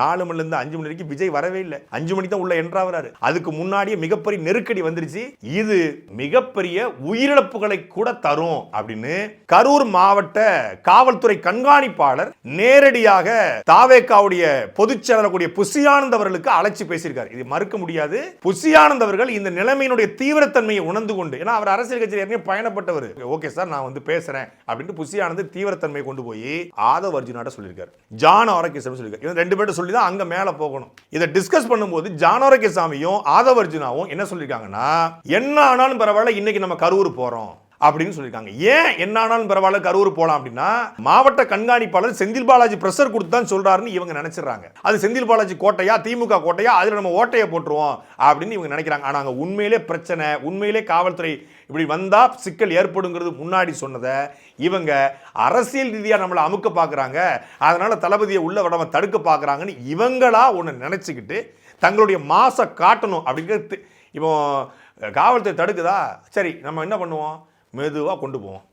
நாலு மணில இருந்து அஞ்சு மணி வரைக்கும் விஜய் வரவே இல்லை. அஞ்சு மணி தான் உள்ள என்றாவறாரு அதுக்கு முன்னாடியே மிகப்பெரிய நெருக்கடி வந்துருச்சு. இது மிகப்பெரிய உயிரிழப்புகளை கூட தரும் அப்படின்னு கரூர் மாவட்ட காவல்துறை கண்காணிப்பாளர் நேரடியாக தாவேக்காவுடைய பொதுச் செயலாளர் கூடிய புசியானந்த் அவர்களுக்கு அழைச்சி பேசியிருக்காரு. இது மறுக்க முடியாது. புசியானந்த் அவர்கள் இந்த நிலைமையினுடைய தீவிரத்தன்மையை உணர்ந்து கொண்டு ஏன்னா அவர் அரசியல் கட்சியில் ஏற்கனவே பயணப்பட்டவர். ஓகே சார் நான் வந்து பேசுறேன் அப்படின்னு புசியானந்த் தீவிரத்தன்மையை கொண்டு போய் ஆதவ் அர்ஜுனாட்ட சொல்லியிருக்காரு. ஜான் ஆரோக்கியம் சொல்லியிருக்காரு. இவன் ரெண்டு பேர்ட்ட சொல்லி தான் அங்கே மேலே போகணும். இதை டிஸ்கஸ் பண்ணும்போது ஜான் சாமியும் ஆதவர்ஜுனாவும் என்ன சொல்லியிருக்காங்கன்னா என்ன ஆனாலும் பரவாயில்ல இன்னைக்கு நம்ம கரூர் போகிறோம் அப்படின்னு சொல்லியிருக்காங்க. ஏன் என்ன ஆனாலும் பரவாயில்ல கரூர் போலாம் அப்படின்னா மாவட்ட கண்காணிப்பாளர் செந்தில் பாலாஜி ப்ரெஷர் கொடுத்தான் சொல்றாருன்னு இவங்க நினைச்சிடறாங்க. அது செந்தில் பாலாஜி கோட்டையா திமுக கோட்டையா அதில் நம்ம ஓட்டையை போட்டுருவோம் அப்படின்னு இவங்க நினைக்கிறாங்க. ஆனால் அங்கே உண்மையிலே பிரச்சனை உண்மையிலே காவல்துறை இப்படி வந்தால் சிக்கல் ஏற்படுங்கிறது முன்னாடி சொன்னதை இவங்க அரசியல் ரீதியாக நம்மளை அமுக்க பார்க்குறாங்க அதனால் தளபதியை உள்ள விடாம தடுக்க பார்க்குறாங்கன்னு இவங்களா ஒன்று நினச்சிக்கிட்டு தங்களுடைய மாசை காட்டணும் அப்படிங்கிறது இப்போ காவல்துறை தடுக்குதா? சரி நம்ம என்ன பண்ணுவோம்? மெதுவாக கொண்டு போவோம்.